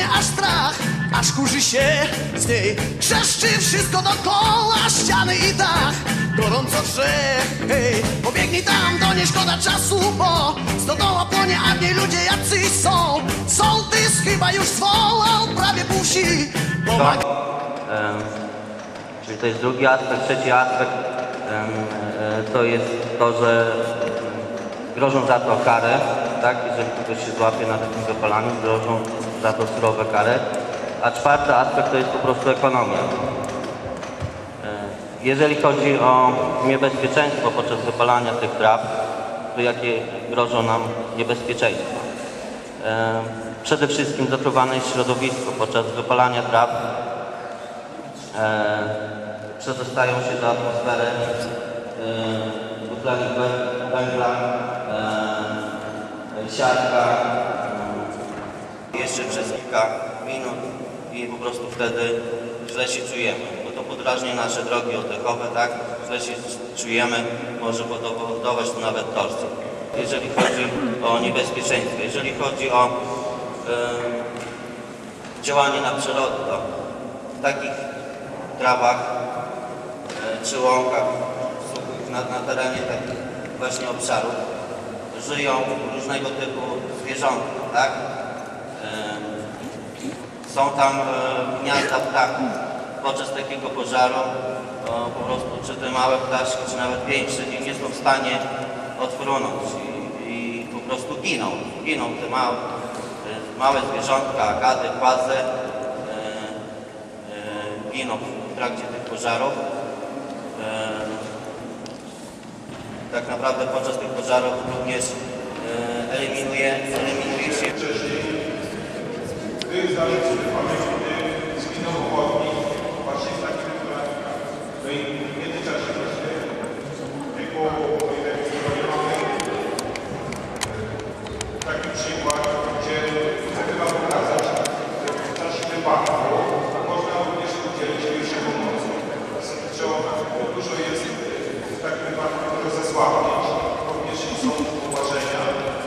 płonie aż strach, aż kurzy się z niej. Trzeszczy wszystko dookoła, ściany i dach. Gorąco drze, hej, pobiegnij tam, to nie szkoda czasu, bo stodoła płonie, a w niej ludzie jacyś są. Sołtys chyba już zwołał prawie pół wsi. Pomag- Em, Czyli to jest drugi aspekt. Trzeci aspekt e, to jest to, że grożą za to karę, tak? Jeżeli ktoś się złapie na takim zapalaniu, grożą za to surowe kary. A czwarty aspekt to jest po prostu ekonomia. E, Jeżeli chodzi o niebezpieczeństwo podczas wypalania tych traw, to jakie grożą nam niebezpieczeństwa? E, Przede wszystkim zatruwane jest środowisko podczas wypalania traw e, przedostają się do atmosfery dwutlenek wę- węgla, siarka, przez kilka minut i po prostu wtedy źle się czujemy, bo to podrażnia nasze drogi oddechowe, tak? Źle się czujemy, może powodować to nawet torsję. Jeżeli chodzi o niebezpieczeństwo, jeżeli chodzi o e, działanie na przyrodę, to w takich trawach e, czy łąkach na, na terenie takich właśnie obszarów żyją różnego typu zwierzątka, tak? Są tam e, gniazda ptaków. Podczas takiego pożaru po prostu czy te małe ptaszki, czy nawet większe nie, nie są w stanie odfrunąć i, i po prostu giną. Giną te małe, e, małe zwierzątka, gady, płazy e, e, giną w trakcie tych pożarów. E, tak naprawdę podczas tych pożarów również e, eliminuje, eliminuje się zdajecie sobie pamięć, gdy zginął ochotnik właśnie z takim naturalnym. No i w międzyczasie właśnie tylko o ile nie mamy taki przykład, gdzie chcemy Wam pokazać, że w czasie wypadku można również udzielić pierwszej pomocy. Że ona dużo jest w takim wypadku dużo zesłabnieć, również są upoważnienia,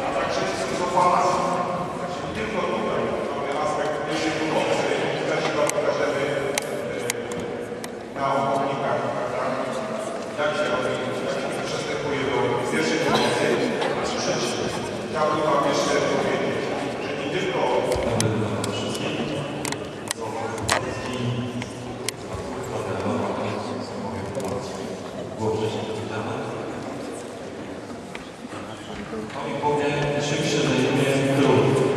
a także są zobowiązania. Także nie tylko tutaj mamy aspekt pierwszej pomocy, też Wam pokażemy e, na omownikach, tak, jak się robi, jak się przystępuje do pierwszej pomocy. A trzeci, chciałbym Wam jeszcze powiedzieć, że nie tylko było wcześniej powiedziane. No i powiem, czym się zajmuje klub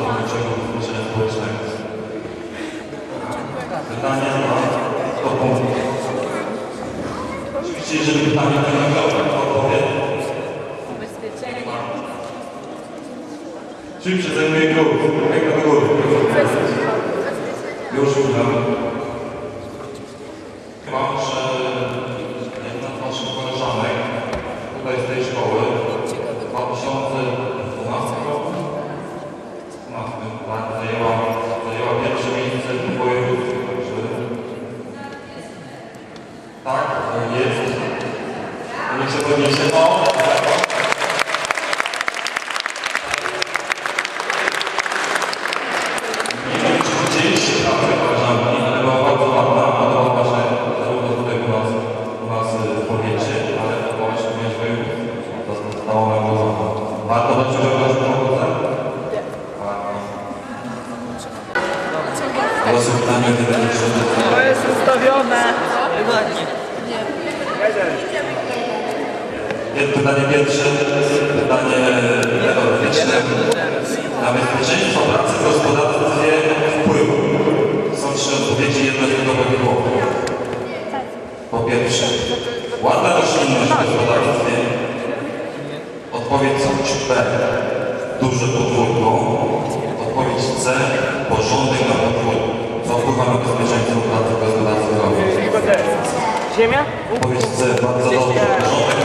Pracowniczego Ubezpieczenia Społecznego. Pytanie na 100 punktów. Oczywiście, jeżeli pytanie nie nagrywa, to odpowiem. Ubezpieczenie. Czym się zajmuje klub? Ręka do góry. Już uznamy. Chyba, że jedna z naszych koleżanek tutaj z tej szkoły w 2012 roku 12 tak, zajęła, zajęła pierwsze miejsce w województwie. Także tak, to jest. Niech się podniesie. O, Nie wiem, czy widzieliście pracę koleżanki, ale bardzo ładna. Podobała się zarówno nas, u nas w powiecie, ale podobała się również w województwie. To zostało. Warto dać udział w gdy będzie To jest ustawione. Pytanie pierwsze, pytanie meteorologiczne. Na bezpieczeństwo pracy w gospodarstwie wpływu. Są trzy odpowiedzi, jedno z tego będzie było. Po pierwsze, ładna roślinność w gospodarstwie. Odpowiedź B. Duże podwórko. Odpowiedź C. Porządek na podwórku. Co wpływa na bezpieczeństwo pracy w gospodarstwie rolnym? Ziemia? Odpowiedź C. Bardzo dobrze. Porządek.